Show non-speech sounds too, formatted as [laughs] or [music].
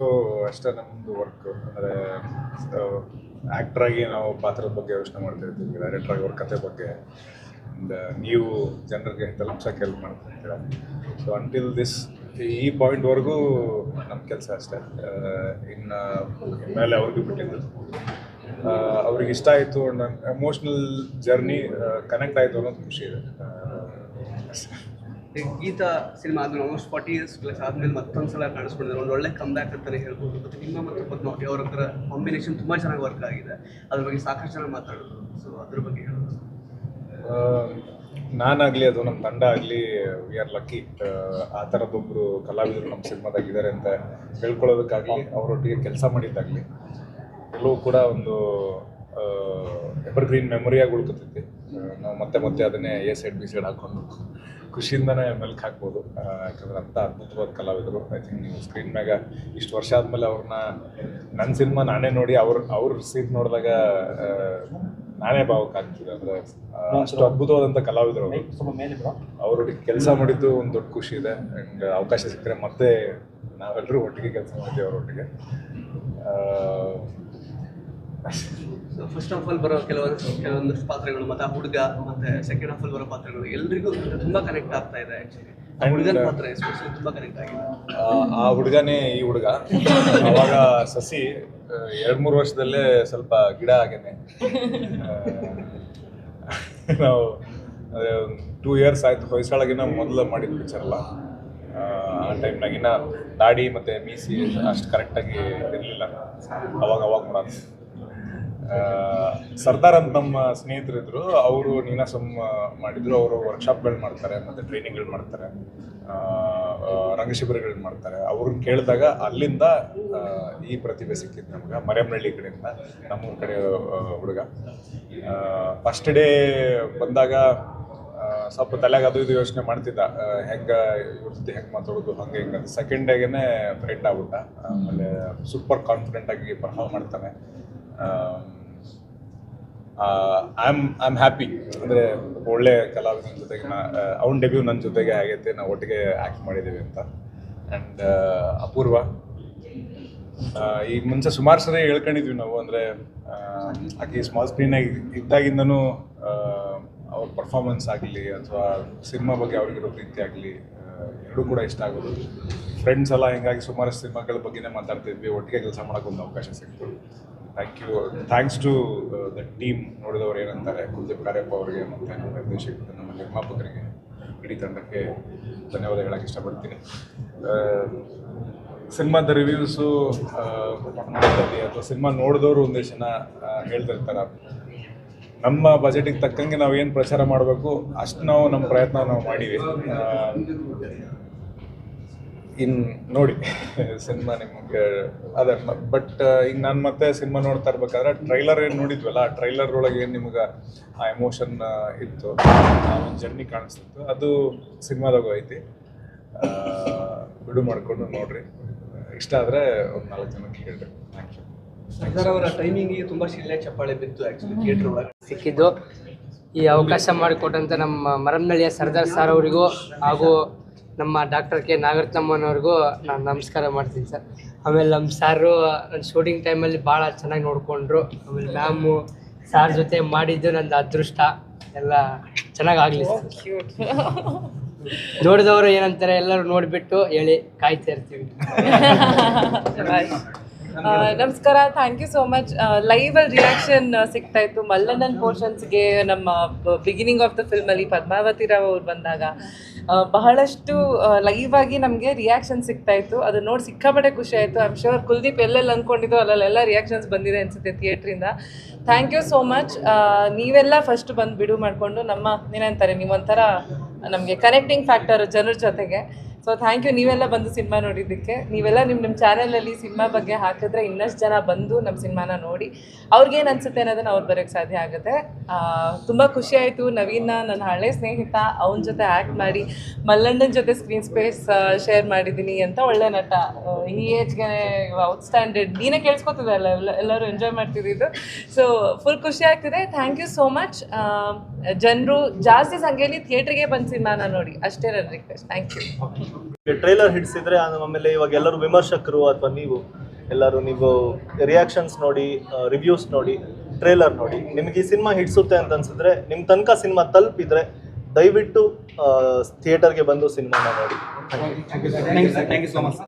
So ಅಷ್ಟೇ ನಮ್ಮದು work ಅಂದರೆ ಆಕ್ಟರ್ ಆಗಿ ನಾವು ಪಾತ್ರದ ಬಗ್ಗೆ ಯೋಚನೆ ಮಾಡ್ತಾ ಇರ್ತೀವಿ ಡೈರೆಕ್ಟರ್ ಆಗಿ ಅವ್ರ ಕತೆ ಬಗ್ಗೆ. ಆ್ಯಂಡ್ ನೀವು ಜನರಿಗೆ ತಲುಪ್ಸೋಕೆ ಹೆಲ್ಪ್ ಮಾಡ್ತಾ ಇರ್ತೀರ? ಸೊ ಅಂಟಿಲ್ ದಿಸ್ ಈ ಪಾಯಿಂಟ್ವರೆಗೂ ನಮ್ಮ ಕೆಲಸ ಅಷ್ಟೇ. ಇನ್ನು ಇನ್ಮೇಲೆ ಅವ್ರಿಗೂ ಬಿಟ್ಟಿದ್ದು. ಆ, ಅವ್ರಿಗೆ ಇಷ್ಟ ಆಯಿತು ಅಂಡ್ ಎಮೋಷ್ನಲ್ ಜರ್ನಿ ಕನೆಕ್ಟ್ ಆಯಿತು ಅನ್ನೋದು ಖುಷಿ ಇದೆ. ಗೀತ ಸಿನಿಮಾ ಆದ್ಮೇಲೆ ಆಲ್ಮೋಸ್ಟ್ ಫಾರ್ಟಿ ಇಯರ್ಸ್ ಪ್ಲಸ್ ಆದ್ಮೇಲೆ ಮತ್ತೊಂದು ಸಲ ಕಾಣಿಸ್ಕೊಂಡಿದ್ದಾರೆ ಒಂದು ಒಳ್ಳೆ ಕಮ್ ಬ್ಯಾಕ್ ಅಂತಾನೆ ಹೇಳ್ಬೋದು. ಮತ್ತು ನಿಮ್ಮ ಮತ್ತು ಪದ್ಮಾವತಿ ಅವರ ಹತ್ರ ಕಾಂಬಿನೇಷನ್ ತುಂಬ ಚೆನ್ನಾಗಿ ವರ್ಕ್ ಆಗಿದೆ. ಅದ್ರ ಬಗ್ಗೆ ಸಾಕಷ್ಟು ಜನ ಮಾತಾಡೋದು ಸೊ ಅದ್ರ ಬಗ್ಗೆ ಹೇಳೋದು ನಾನಾಗಲಿ ಅದು ನಮ್ಮ ತಂಡ ಆಗಲಿ ವಿ ಆರ್ ಲಕ್ಕಿ ಆ ಥರದೊಬ್ಬರು ಕಲಾವಿದರು ನಮ್ಮ ಸಿನಿಮಾದಾಗ ಇದ್ದಾರೆ ಅಂತ ಹೇಳ್ಕೊಳ್ಳೋದಕ್ಕಾಗಲಿ, ಅವರೊಟ್ಟಿಗೆ ಕೆಲಸ ಮಾಡಿದ್ದಾಗಲಿ, ಎಲ್ಲವೂ ಕೂಡ ಒಂದು ಎವರ್ಗ್ರೀನ್ ಮೆಮೊರಿಯಾಗಿ ಉಳ್ಕೊತೈತಿ ಮತ್ತೆ ಮತ್ತೆ ಅದನ್ನೇ ಎ ಸೈಡ್ ಬಿ ಸೈಡ್ ಹಾಕೊಂಡು ಖುಷಿಯಿಂದನೇ ಮೆಲ್ಕ್ ಹಾಕ್ಬೋದು. ಯಾಕಂದ್ರೆ ಅಂಥ ಅದ್ಭುತವಾದ ಕಲಾವಿದರು. ಐ ಥಿಂಕ್ ನೀವು ಸ್ಕ್ರೀನ್ ಮ್ಯಾಗ ಇಷ್ಟು ವರ್ಷ ಆದಮೇಲೆ ಅವ್ರನ್ನ ನನ್ನ ಸಿನಿಮಾ ನಾನೇ ನೋಡಿ ಅವ್ರ ಅವ್ರ ಸೀಟ್ ನೋಡಿದಾಗ ನಾನೇ ಭಾವಕ್ಕೆ ಆಗ್ತಿದೆ. ಅಂದರೆ ಅಷ್ಟು ಅದ್ಭುತವಾದಂಥ ಕಲಾವಿದರು ಅವರು. ಅವರೊಟ್ಟಿಗೆ ಕೆಲಸ ಮಾಡಿದ್ದು ಒಂದು ದೊಡ್ಡ ಖುಷಿ ಇದೆ. ಆ್ಯಂಡ್ ಅವಕಾಶ ಸಿಕ್ಕರೆ ಮತ್ತೆ ನಾವೆಲ್ಲರೂ ಒಟ್ಟಿಗೆ ಕೆಲಸ ಮಾಡ್ತೀವಿ ಅವರೊಟ್ಟಿಗೆ ಫಸ್ಟ್ ಆಫ್ ಆಲ್ ಬರೋ ಕೆಲವೊಂದು ಕೆಲವೊಂದಷ್ಟು ಪಾತ್ರಗಳು ಮತ್ತು ಆ ಹುಡುಗ ಮತ್ತೆ ಸೆಕೆಂಡ್ ಆಫ್ ಆಲ್ ಬರೋ ಪಾತ್ರಗಳು ಎಲ್ರಿಗೂ ತುಂಬಾ ಕನೆಕ್ಟ್ ಆಗ್ತಾ ಇದೆ ಆ್ಯಕ್ಚುಲಿ ಆ ಹುಡುಗನ ಪಾತ್ರ ಎಸ್ಪೆಷಲಿ ತುಂಬಾ ಕನೆಕ್ಟ್ ಆಗಿದೆ. ಆ ಹುಡುಗನೇ ಈ ಹುಡುಗ. ಅವಾಗ ಸಸಿ ಎರಡು ಮೂರು ವರ್ಷದಲ್ಲೇ ಸ್ವಲ್ಪ ಗಿಡ ಆಗೇನೆ. ನಾವು ಟೂ ಇಯರ್ಸ್ ಆಯ್ತು ಹೊಯ್ಸಳಗಿನ ಮೊದಲು ಮಾಡಿದ ಪಿಕ್ಚರ್ ಅಲ್ಲ ಆ, ಟೈಮ್ನಾಗಿನ ದಾಡಿ ಮತ್ತು ಮೀಸಿ ಅಷ್ಟು ಕರೆಕ್ಟಾಗಿ ಇರಲಿಲ್ಲ. ಅವಾಗ ಅವಾಗ ಮಾಡೋದು. ಸರ್ದಾರ್ ಅಂತ ನಮ್ಮ ಸ್ನೇಹಿತರಿದ್ರು. ಅವರು ನೀನಾಸಮ್ ಮಾಡಿದ್ರು. ಅವರು ವರ್ಕ್ಶಾಪ್ಗಳು ಮಾಡ್ತಾರೆ ಮತ್ತು ಟ್ರೈನಿಂಗ್ಗಳು ಮಾಡ್ತಾರೆ ಆ, ಆ, ರಂಗಶಿಬಿರಗಳು ಮಾಡ್ತಾರೆ. ಅವ್ರನ್ನ ಕೇಳಿದಾಗ ಅಲ್ಲಿಂದ ಈ ಪ್ರತಿಭೆ ಸಿಕ್ಕಿದ್ದು ನಮ್ಗೆ ಮರೆಮನಹಳ್ಳಿ ಕಡೆಯಿಂದ ನಮ್ಮೂರ ಕಡೆ ಹುಡುಗ. ಫಸ್ಟ್ ಡೇ ಬಂದಾಗ ಸ್ವಲ್ಪ ತಲೆಗೆ ಅದು ಇದು ಯೋಚನೆ ಮಾಡ್ತಿದ್ದ. ಹೆಂಗೆ ಇವ್ರ ಜೊತೆ ಹೆಂಗೆ ಮಾತಾಡೋದು ಹಂಗೆ ಹಿಂಗೆ ಸೆಕೆಂಡ್ ಡೇಗೇನೆ ಫ್ರೆಂಡ್ ಆಗ್ಬಿಟ್ಟ. ಆಮೇಲೆ ಸೂಪರ್ ಕಾನ್ಫಿಡೆಂಟ್ ಆಗಿ ಪರ್ಫಾರ್ಮ್ ಮಾಡ್ತಾನೆ. I am I am happy ಅಂದರೆ ಒಳ್ಳೆ ಕಲಾವಿದನ ಜೊತೆಗೆ ನಾ ಅವ್ನ ಡೆಬ್ಯೂ ನನ್ನ ಜೊತೆಗೆ ಆಗೈತೆ, ನಾವು ಒಟ್ಟಿಗೆ ಆ್ಯಕ್ಟ್ ಮಾಡಿದ್ದೀವಿ ಅಂತ. ಆ್ಯಂಡ್ ಅಪೂರ್ವ. ಈಗ ಮುಂಚೆ ಸುಮಾರು ಸರಿ ಹೇಳ್ಕೊಂಡಿದ್ವಿ ನಾವು, ಅಂದರೆ ಆಕೆ ಸ್ಮಾಲ್ ಸ್ಕ್ರೀನಾಗ ಇದ್ದಾಗಿಂದನೂ ಅವ್ರ ಪರ್ಫಾರ್ಮೆನ್ಸ್ ಆಗಲಿ, ಅಥವಾ ಸಿನಿಮಾ ಬಗ್ಗೆ ಅವ್ರಿಗಿರೋ ಪ್ರೀತಿ ಆಗಲಿ ಎರಡೂ ಕೂಡ ಇಷ್ಟ ಆಗೋದು. ಫ್ರೆಂಡ್ಸ್ ಎಲ್ಲ ಹಿಂಗಾಗಿ ಸುಮಾರು ಸಿನಿಮಾಗಳ ಬಗ್ಗೆನೇ ಮಾತಾಡ್ತಿದ್ವಿ, ಒಟ್ಟಿಗೆ ಕೆಲಸ ಮಾಡೋಕೆ ಒಂದು ಅವಕಾಶ ಸಿಕ್ತು. Thank you thanks to the team ನೋಡಿದವರು ಏನಂತಾರೆ, ಕುಲ್ದೀಪ್ ಕಾರ್ಯಪ್ಪ ಅವರಿಗೆ ಮತ್ತು ನಮ್ಮ ನಿರ್ದೇಶಕ ನಮ್ಮ ನಿರ್ಮಾಪಕರಿಗೆ, ಇಡೀ ತಂಡಕ್ಕೆ ಧನ್ಯವಾದ ಹೇಳಕ್ಕೆ ಇಷ್ಟಪಡ್ತೀನಿ ಸಿನಿಮಾದ ರಿವ್ಯೂಸು ಅಥವಾ ಸಿನಿಮಾ ನೋಡಿದವರು ಒಂದಿಷ್ಟು ಜನ ಹೇಳ್ತಿರ್ತಾರೆ. ನಮ್ಮ ಬಜೆಟಿಗೆ ತಕ್ಕಂಗೆ ನಾವು ಏನು ಪ್ರಚಾರ ಮಾಡಬೇಕು, ಅಷ್ಟು ನಾವು ನಮ್ಮ ಪ್ರಯತ್ನ ನಾವು ಮಾಡೀವಿ. ಇನ್ ನೋಡಿ ಸಿನಿಮಾ ನಿಮಗೆ ಅದೇ ಬಟ್ ಈಗ ನಾನು ಮತ್ತೆ ಸಿನಿಮಾ ನೋಡ್ತಾ ಇರ್ಬೇಕಾದ್ರೆ ಟ್ರೈಲರ್ ಏನು ನೋಡಿದ್ವಲ್ಲ ಆ ಟ್ರೈಲರ್ ಒಳಗೆ ಏನು ನಿಮ್ಗೆ ಆ ಎಮೋಷನ್ ಇತ್ತು? ಆ ಒಂದು ಜರ್ನಿ ಕಾಣಿಸ್ತಿತ್ತು. ಅದು ಸಿನಿಮಾದಾಗ ಐತಿ. ಬಿಡು ಮಾಡಿಕೊಂಡು ನೋಡ್ರಿ. ಇಷ್ಟ ಆದರೆ ಒಂದು ನಾಲ್ಕು ಜನಕ್ಕೆ ಹೇಳ್ರಿ. ಥ್ಯಾಂಕ್ ಯು ಸರ್ ಅವರ ಟೈಮಿಂಗಿಗೆ ತುಂಬ ಶಿಳ್ಳೆ ಚಪ್ಪಾಳೆ ಬಿತ್ತು ಆ್ಯಕ್ಚುಲಿ ಥಿಯೇಟ್ರ್ ಒಳಗೆ. ಸಿಕ್ಕಿದ್ದು ಈ ಅವಕಾಶ ಮಾಡಿಕೊಟ್ಟಂಥ ನಮ್ಮ ಮರಮ್ನಳ್ಳಿಯ ಸರ್ದಾರ್ ಸರ್ ಅವರಿಗೂ ಹಾಗೂ ನಮ್ಮ ಡಾಕ್ಟರ್ ಕೆ ನಾಗರತ್ನಮ್ಮನವ್ರಿಗೂ ನಾನು ನಮಸ್ಕಾರ ಮಾಡ್ತೀನಿ ಸರ್. ಆಮೇಲೆ ನಮ್ಮ ಸಾರು ನನ್ನ ಶೂಟಿಂಗ್ ಟೈಮಲ್ಲಿ ಭಾಳ ಚೆನ್ನಾಗಿ ನೋಡಿಕೊಂಡ್ರು. ಆಮೇಲೆ ಮ್ಯಾಮು ಸಾರ್ ಜೊತೆ ಮಾಡಿದ್ದು ನಂದು ಅದೃಷ್ಟ. ಎಲ್ಲ ಚೆನ್ನಾಗಾಗಲಿ ಸರ್. [laughs] ನೋಡಿದವರು ಏನಂತಾರೆ ಎಲ್ಲರೂ ನೋಡಿಬಿಟ್ಟು ಹೇಳಿ ಕಾಯ್ತಾ ಇರ್ತೀವಿ. [laughs] ನಮಸ್ಕಾರ. Thank you so much live ಅಲ್ಲಿ ರಿಯಾಕ್ಷನ್ ಸಿಗ್ತಾ ಇತ್ತು. ಮಲ್ಲಣ್ಣನ್ ಪೋರ್ಷನ್ಸ್ಗೆ ನಮ್ಮ ಬಿಗಿನಿಂಗ್ ಆಫ್ ದ ಫಿಲ್ಮಲ್ಲಿ ಪದ್ಮಾವತಿ ರಾವ್ ಅವ್ರು ಬಂದಾಗ ಬಹಳಷ್ಟು ಲೈವ್ ಆಗಿ ನಮಗೆ ರಿಯಾಕ್ಷನ್ ಸಿಗ್ತಾ ಇತ್ತು. ಅದು ನೋಡಿ ಸಿಕ್ಕಾಪಟ್ಟೆ ಖುಷಿ ಆಯಿತು. ಐ ಆಮ್ ಶೋರ್ ಕುಲ್ದೀಪ್ ಎಲ್ಲೆಲ್ಲಿ ಅಂದ್ಕೊಂಡಿದ್ದು ಅಲ್ಲೆಲ್ಲ ರಿಯಾಕ್ಷನ್ಸ್ ಬಂದಿದೆ ಅನಿಸುತ್ತೆ ಥಿಯೇಟ್ರಿಂದ ಥ್ಯಾಂಕ್ ಯು ಸೋ ಮಚ್ ನೀವೆಲ್ಲ ಫಸ್ಟ್ ಬಂದು ಬಿಡು ಮಾಡಿಕೊಂಡು ನಮ್ಮ ಏನಂತಾರೆ ನೀವೊಂಥರ ನಮಗೆ ಕನೆಕ್ಟಿಂಗ್ ಫ್ಯಾಕ್ಟರ್ ಜನರ ಜೊತೆಗೆ. ಸೊ ಥ್ಯಾಂಕ್ ಯು ನೀವೆಲ್ಲ ಬಂದು ಸಿನಿಮಾ ನೋಡಿದ್ದಕ್ಕೆ. ನೀವೆಲ್ಲ ನಿಮ್ಮ ನಿಮ್ಮ ಚಾನಲಲ್ಲಿ ಸಿನಿಮಾ ಬಗ್ಗೆ ಹಾಕಿದ್ರೆ ಇನ್ನಷ್ಟು ಜನ ಬಂದು ನಮ್ಮ ಸಿನಿಮಾನ ನೋಡಿ. ಅವ್ರಿಗೇನು ಅನಿಸುತ್ತೆ ಅನ್ನೋದನ್ನ ಅವ್ರು ಬರೋಕ್ಕೆ ಸಾಧ್ಯ ಆಗುತ್ತೆ. ತುಂಬ ಖುಷಿ ಆಯಿತು. ನವೀನ ನನ್ನ ಹಳೆ ಸ್ನೇಹಿತ, ಅವನ ಜೊತೆ ಆ್ಯಕ್ಟ್ ಮಾಡಿ, ಮಲ್ಲಣ್ಣನ ಜೊತೆ ಸ್ಕ್ರೀನ್ ಸ್ಪೇಸ್ ಶೇರ್ ಮಾಡಿದ್ದೀನಿ ಅಂತ ಒಳ್ಳೆ ನಟ. ಈ ಏಜ್ಗೆ ಔಟ್ಸ್ಟ್ಯಾಂಡೆಡ್ ನೀನೇ ಕೇಳಿಸ್ಕೊತಿದೆ ಅಲ್ಲ ಎಲ್ಲ ಎಲ್ಲರೂ ಎಂಜಾಯ್ ಮಾಡ್ತಿದ್ದಿದ್ದು. ಸೊ ಫುಲ್ ಖುಷಿ ಆಗ್ತಿದೆ. ಥ್ಯಾಂಕ್ ಯು ಸೋ ಮಚ್ ಜನರು ಜಾಸ್ತಿ ಸಂಖ್ಯೆಯಲ್ಲಿ ಥಿಯೇಟರ್ಗೆ ಬಂದು ಸಿನಿಮಾನ ನೋಡಿ. ಅಷ್ಟೇ ನನ್ನ ರಿಕ್ವೆಸ್ಟ್ ಥ್ಯಾಂಕ್ ಯು ಟ್ರೈಲರ್ ಹಿಡಿಸಿದ್ರೆ ಆಮೇಲೆ ಇವಾಗ ಎಲ್ಲರೂ ವಿಮರ್ಶಕರು ಅಥವಾ ನೀವು ಎಲ್ಲರೂ ನೀವು ರಿಯಾಕ್ಷನ್ಸ್ ನೋಡಿ ರಿವ್ಯೂಸ್ ನೋಡಿ ಟ್ರೇಲರ್ ನೋಡಿ. ನಿಮಗೆ ಈ ಸಿನಿಮಾ ಹಿಡಿಸುತ್ತೆ ಅಂತ ಅನ್ಸಿದ್ರೆ ನಿಮ್ಮ ತನಕ ಸಿನಿಮಾ ತಲುಪಿದ್ರೆ ದಯವಿಟ್ಟು ಥಿಯೇಟರ್ಗೆ ಬಂದು ಸಿನಿಮಾನ ನೋಡಿ. Thank you so much